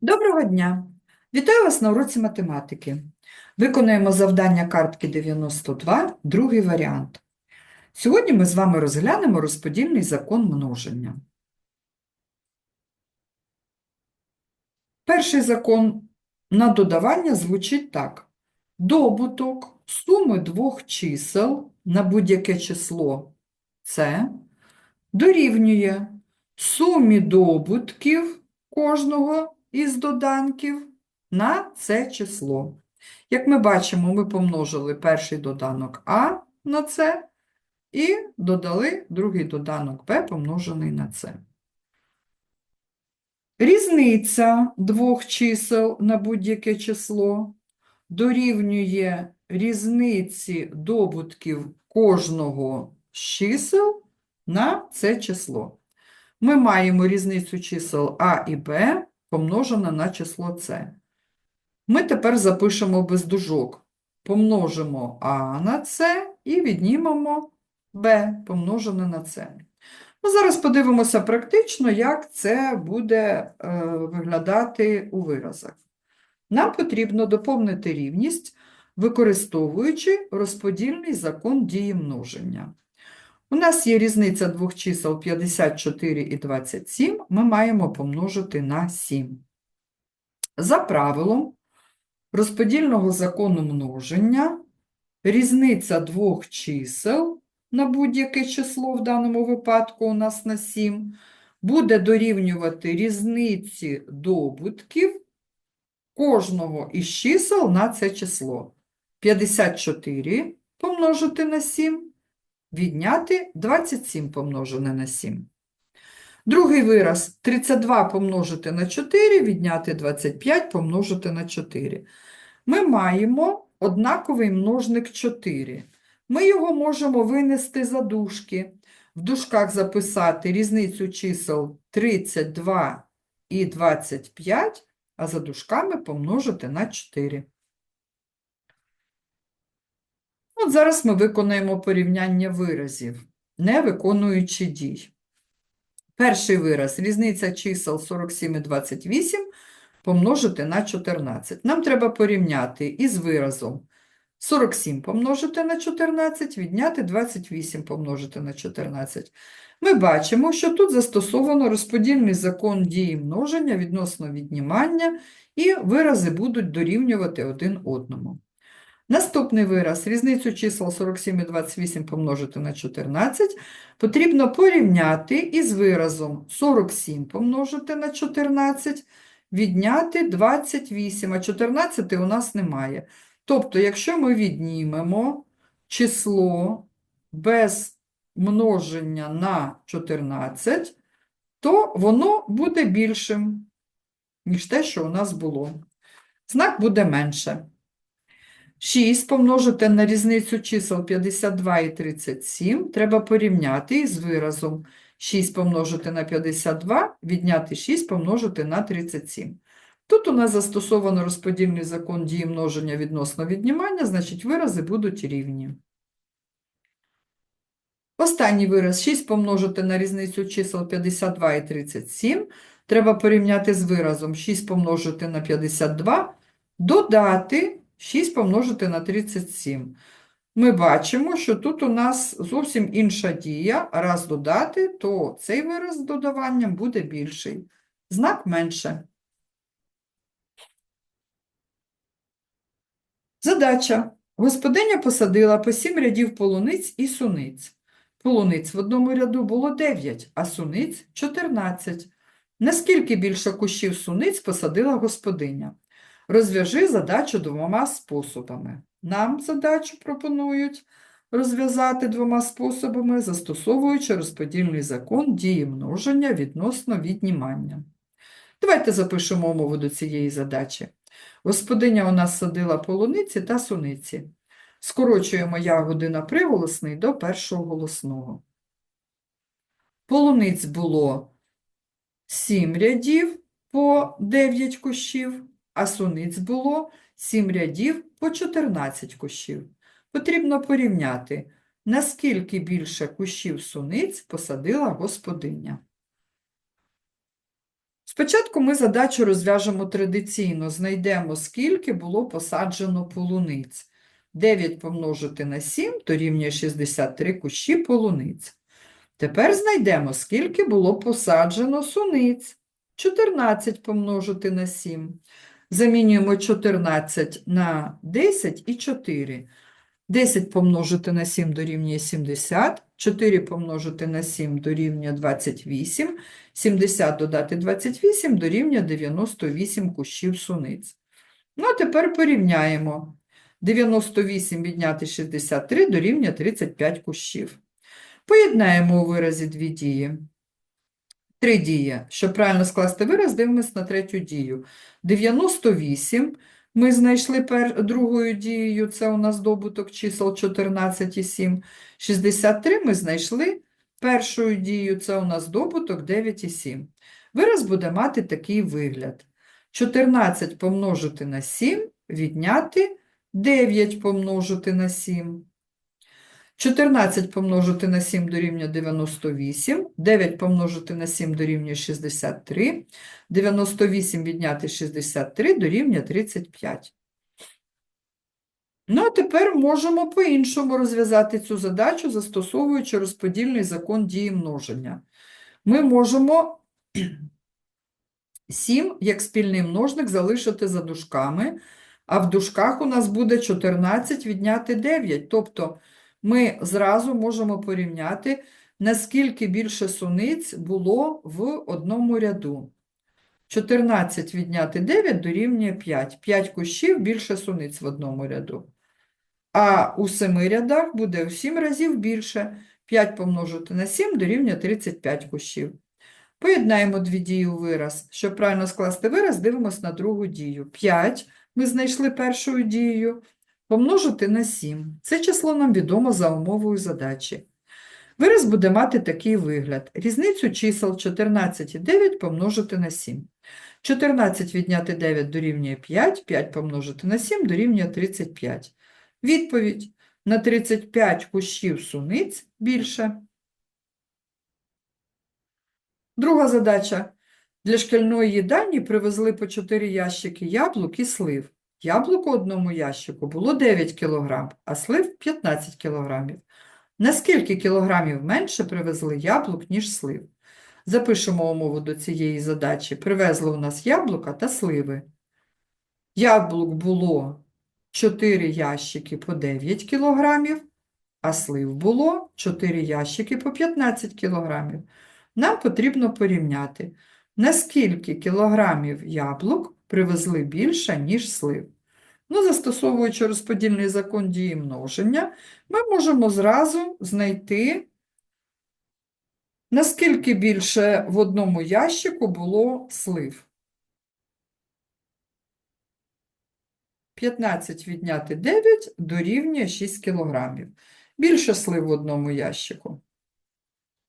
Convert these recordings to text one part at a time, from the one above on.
Доброго дня! Вітаю вас на уроці математики. Виконуємо завдання картки 92, другий варіант. Сьогодні ми з вами розглянемо розподільний закон множення. Перший закон на додавання звучить так. Добуток суми двох чисел на будь-яке число С дорівнює сумі добутків кожного із доданків на це число. Як ми бачимо, ми помножили перший доданок А на це і додали другий доданок Б помножений на це. Різниця двох чисел на будь-яке число дорівнює різниці добутків кожного з чисел на це число. Ми маємо різницю чисел А і Б помножена на число С. Ми тепер запишемо без дужок. Помножимо А на С і віднімемо Б помножене на С. Ну, зараз подивимося практично, як це буде е, виглядати у виразах. Нам потрібно доповнити рівність, використовуючи розподільний закон дії множення. У нас є різниця двох чисел 54 і 27, ми маємо помножити на 7. За правилом розподільного закону множення, різниця двох чисел на будь-яке число, в даному випадку у нас на 7, буде дорівнювати різниці добутків кожного із чисел на це число. 54 помножити на 7 відняти 27 помножене на 7. Другий вираз 32 помножити на 4, відняти 25 помножити на 4. Ми маємо однаковий множник 4. Ми його можемо винести за дужки. В дужках записати різницю чисел 32 і 25, а за дужками помножити на 4. От зараз ми виконаємо порівняння виразів, не виконуючи дій. Перший вираз – різниця чисел 47 і 28 помножити на 14. Нам треба порівняти із виразом 47 помножити на 14, відняти 28 помножити на 14. Ми бачимо, що тут застосовано розподільний закон дії множення відносно віднімання, і вирази будуть дорівнювати один одному. Наступний вираз, різницю чисел 47 і 28 помножити на 14, потрібно порівняти із виразом 47 помножити на 14, відняти 28, а 14 у нас немає. Тобто, якщо ми віднімемо число без множення на 14, то воно буде більшим, ніж те, що у нас було. Знак буде менше. 6 помножити на різницю чисел 52 і 37 треба порівняти із виразом 6 помножити на 52, відняти 6 помножити на 37. Тут у нас застосовано розподільний закон дії множення відносно віднімання, значить вирази будуть рівні. Останній вираз 6 помножити на різницю чисел 52 і 37 треба порівняти з виразом 6 помножити на 52, додати 6 помножити на 37. Ми бачимо, що тут у нас зовсім інша дія. Раз додати, то цей вираз з додаванням буде більший. Знак менше. Задача. Господиня посадила по 7 рядів полуниць і суниць. Полуниць в одному ряду було 9, а суниць 14. Наскільки більше кущів суниць посадила господиня? Розв'яжи задачу двома способами. Нам задачу пропонують розв'язати двома способами, застосовуючи розподільний закон дії множення відносно віднімання. Давайте запишемо умову до цієї задачі. Господиня у нас садила полуниці та суниці. Скорочуємо ягоди на приголосний до першого голосного. Полуниць було 7 рядів по 9 кущів, а суниць було 7 рядів по 14 кущів. Потрібно порівняти, наскільки більше кущів суниць посадила господиня. Спочатку ми задачу розв'яжемо традиційно, знайдемо, скільки було посаджено полуниць. 9 помножити на 7 дорівнює 63 кущі полуниць. Тепер знайдемо, скільки було посаджено суниць. 14 помножити на 7. Замінюємо 14 на 10 і 4. 10 помножити на 7 дорівнює 70, 4 помножити на 7 дорівнює 28, 70 додати 28 дорівнює 98 кущів суниць. Ну, а тепер порівняємо. 98 відняти 63 дорівнює 35 кущів. Поєднаємо у виразі дві дії. Три дії. Щоб правильно скласти вираз, дивимося на третю дію. 98 ми знайшли пер... другою дією, це у нас добуток чисел 14 і 7. 63 ми знайшли першою дією, це у нас добуток 9 і 7. Вираз буде мати такий вигляд. 14 помножити на 7, відняти 9 помножити на 7. 14 помножити на 7 дорівнює 98, 9 помножити на 7 дорівнює 63, 98 відняти 63 дорівнює 35. Ну, а тепер можемо по-іншому розв'язати цю задачу, застосовуючи розподільний закон дії множення. Ми можемо 7 як спільний множник залишити за дужками, а в дужках у нас буде 14 відняти 9, тобто ми зразу можемо порівняти, наскільки більше суниць було в одному ряду. 14 відняти 9 дорівнює 5. 5 кущів більше суниць в одному ряду. А у семи рядах буде в 7 разів більше. 5 помножити на 7 дорівнює 35 кущів. Поєднаємо дві дії у вираз. Щоб правильно скласти вираз, дивимося на другу дію. 5 ми знайшли першою дією помножити на 7. Це число нам відомо за умовою задачі. Вираз буде мати такий вигляд. Різницю чисел 14 і 9 помножити на 7. 14 відняти 9 дорівнює 5, 5 помножити на 7 дорівнює 35. Відповідь на 35 кущів суниць більше. Друга задача. Для шкільної їдальні привезли по 4 ящики яблук і слив. Яблук у одному ящику було 9 кг, а слив 15 кг. На скільки кілограмів менше привезли яблук, ніж слив? Запишемо умову до цієї задачі. Привезли у нас яблука та сливи. Яблук було 4 ящики по 9 кг, а слив було 4 ящики по 15 кг. Нам потрібно порівняти, наскільки кілограмів яблук привезли більше, ніж слив. Ну, застосовуючи розподільний закон дії множення, ми можемо зразу знайти, наскільки більше в одному ящику було слив. 15 відняти 9 дорівнює 6 кілограмів. Більше слив в одному ящику.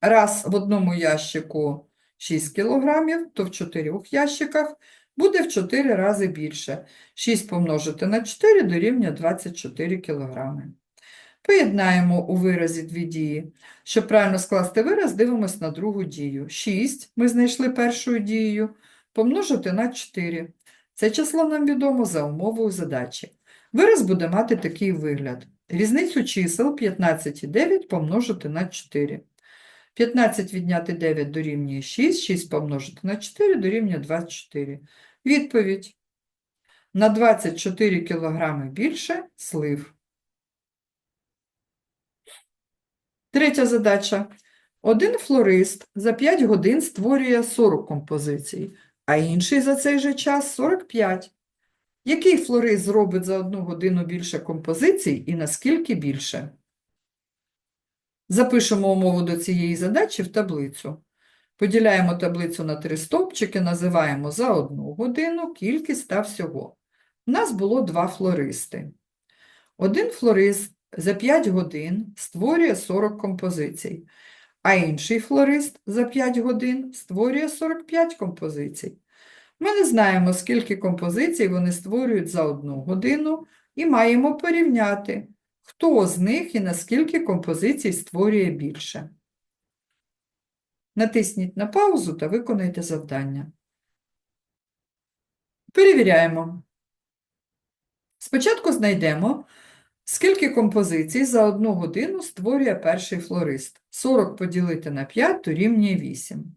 Раз в одному ящику 6 кілограмів, то в чотирьох ящиках буде в 4 рази більше. 6 помножити на 4 дорівнює 24 кілограми. Поєднаємо у виразі дві дії. Щоб правильно скласти вираз, дивимося на другу дію. 6 ми знайшли першою дією, помножити на 4. Це число нам відомо за умовою задачі. Вираз буде мати такий вигляд. Різницю чисел 15 і 9 помножити на 4. 15 відняти 9 дорівнює 6, 6 помножити на 4 дорівнює 24. Відповідь. На 24 кг більше слив. Третя задача. Один флорист за 5 годин створює 40 композицій, а інший за цей же час 45. Який флорист зробить за одну годину більше композицій і наскільки більше? Запишемо умову до цієї задачі в таблицю. Поділяємо таблицю на три стовпчики, називаємо за одну годину кількість та всього. У нас було два флористи. Один флорист за 5 годин створює 40 композицій, а інший флорист за 5 годин створює 45 композицій. Ми не знаємо, скільки композицій вони створюють за одну годину, і маємо порівняти, хто з них і наскільки композицій створює більше. Натисніть на паузу та виконайте завдання. Перевіряємо. Спочатку знайдемо, скільки композицій за одну годину створює перший флорист. 40 поділити на 5 дорівнює 8.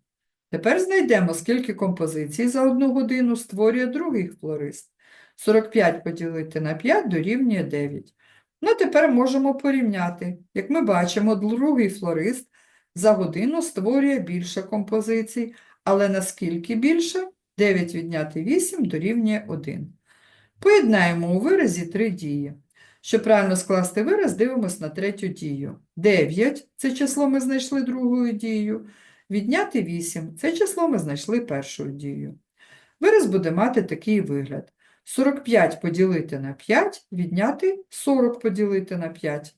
Тепер знайдемо, скільки композицій за одну годину створює другий флорист. 45 поділити на 5 дорівнює 9. Ну, тепер можемо порівняти. Як ми бачимо, другий флорист за годину створює більше композицій, але наскільки більше? 9 відняти 8 дорівнює 1. Поєднаємо у виразі три дії. Щоб правильно скласти вираз, дивимося на третю дію. 9 – це число ми знайшли другою дією. Відняти 8 – це число ми знайшли першою дією. Вираз буде мати такий вигляд. 45 поділити на 5, відняти 40 поділити на 5.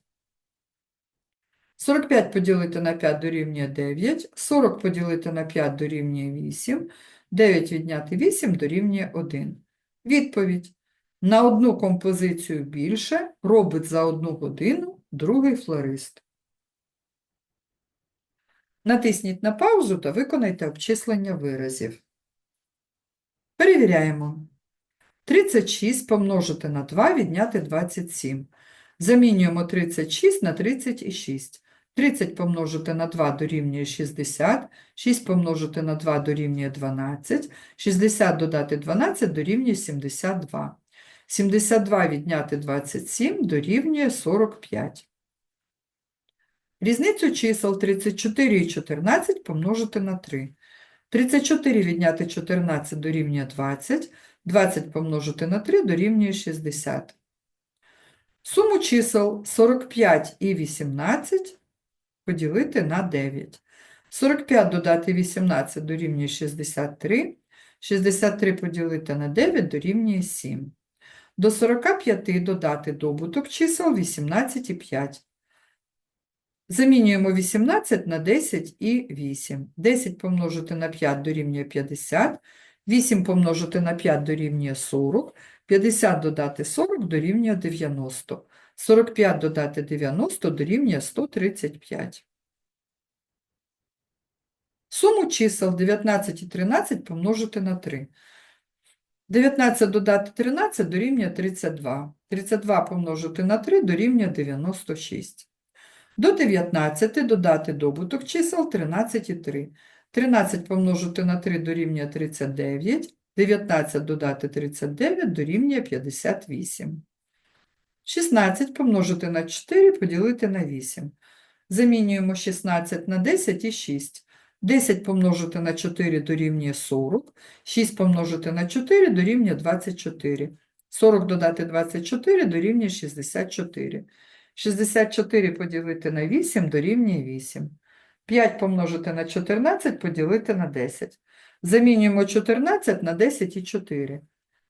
45 поділити на 5 дорівнює 9, 40 поділити на 5 дорівнює 8, 9 відняти 8 дорівнює 1. Відповідь. На одну композицію більше робить за одну годину другий флорист. Натисніть на паузу та виконайте обчислення виразів. Перевіряємо. 36 помножити на 2 відняти 27. Замінюємо 36 на 36. 30 помножити на 2 дорівнює 60, 6 помножити на 2 дорівнює 12, 60 додати 12 дорівнює 72. 72 відняти 27 дорівнює 45. Різницю чисел 34 і 14 помножити на 3. 34 відняти 14 дорівнює 20, 20 помножити на 3 дорівнює 60. Суму чисел 45 і 18 поділити на 9. 45 додати 18 дорівнює 63, 63 поділити на 9 дорівнює 7. До 45 додати добуток чисел 18 і 5. Замінюємо 18 на 10 і 8. 10 помножити на 5 дорівнює 50, 8 помножити на 5 дорівнює 40, 50 додати 40 дорівнює 90, 45 додати 90 дорівнює 135. Суму чисел 19 і 13 помножити на 3. 19 додати 13 дорівнює 32. 32 помножити на 3 дорівнює 96. До 19 додати добуток чисел 13 і 3. 13 помножити на 3 дорівнює 39. 19 додати 39 дорівнює 58. 16 помножити на 4 поділити на 8. Замінюємо 16 на 10 і 6. 10 помножити на 4 дорівнює 40, 6 помножити на 4 дорівнює 24. 40 додати 24 дорівнює 64. 64 поділити на 8 дорівнює 8. 5 помножити на 14 поділити на 10. Замінюємо 14 на 10 і 4.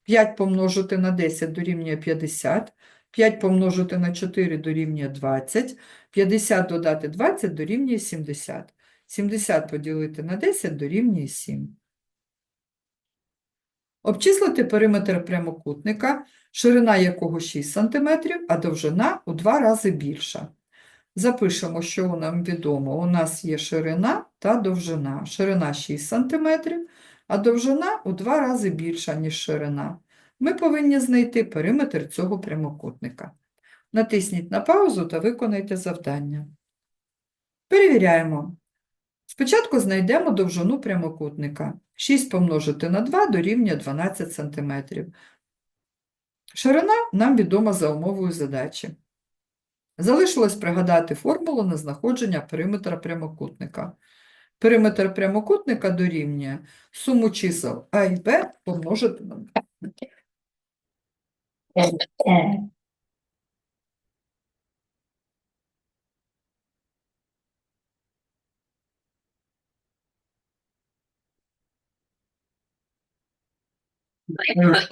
5 помножити на 10 дорівнює 50. 5 помножити на 4 дорівнює 20. 50 додати 20 дорівнює 70. 70 поділити на 10 дорівнює 7. Обчислити периметр прямокутника, ширина якого 6 см, а довжина у 2 рази більша. Запишемо, що нам відомо. У нас є ширина та довжина. Ширина 6 см, а довжина у 2 рази більша, ніж ширина. Ми повинні знайти периметр цього прямокутника. Натисніть на паузу та виконайте завдання. Перевіряємо. Спочатку знайдемо довжину прямокутника. 6 помножити на 2 дорівнює 12 см. Ширина нам відома за умовою задачі. Залишилось пригадати формулу на знаходження периметра прямокутника. Периметр прямокутника дорівнює суму чисел А і Б помножити на and ten.